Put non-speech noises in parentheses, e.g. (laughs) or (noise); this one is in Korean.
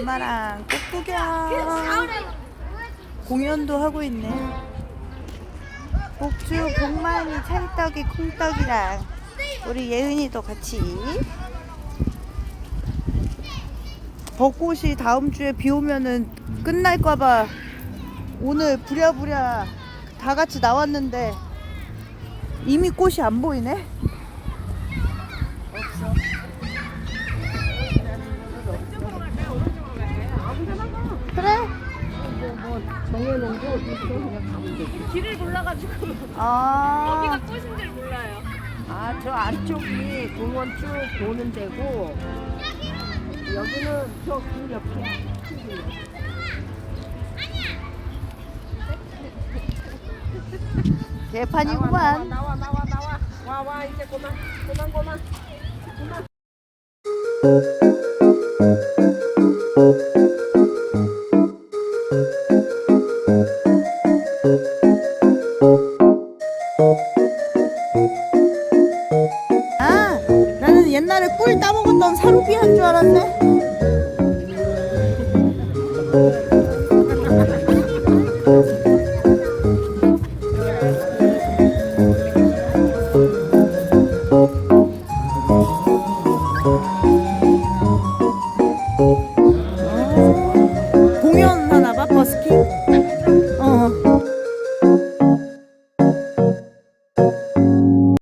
엄마랑 꽃구경. 공연도 하고 있네. 복주 복만이 찰떡이 콩떡이랑 우리 예은이도 같이. 벚꽃이 다음 주에 비 오면은 끝날까봐 오늘 부랴부랴 다 같이 나왔는데 이미 꽃이 안 보이네. 정해놓은 거 있어 그냥 가면 되지. 길을 몰라가지고 아, 여기가 꽃인 줄 몰라요. 아, 저 안쪽이 공원 쭉 도는 데고 여기는 저 길 옆에. (laughs) 개판이구만. 나와 나와 나와 와 와 이제 그만 그만 그만 그만. 아, 나는 옛날에 꿀 따먹었던 사루비 한 줄 알았네. 아, 공연 하나 봐 버스킹.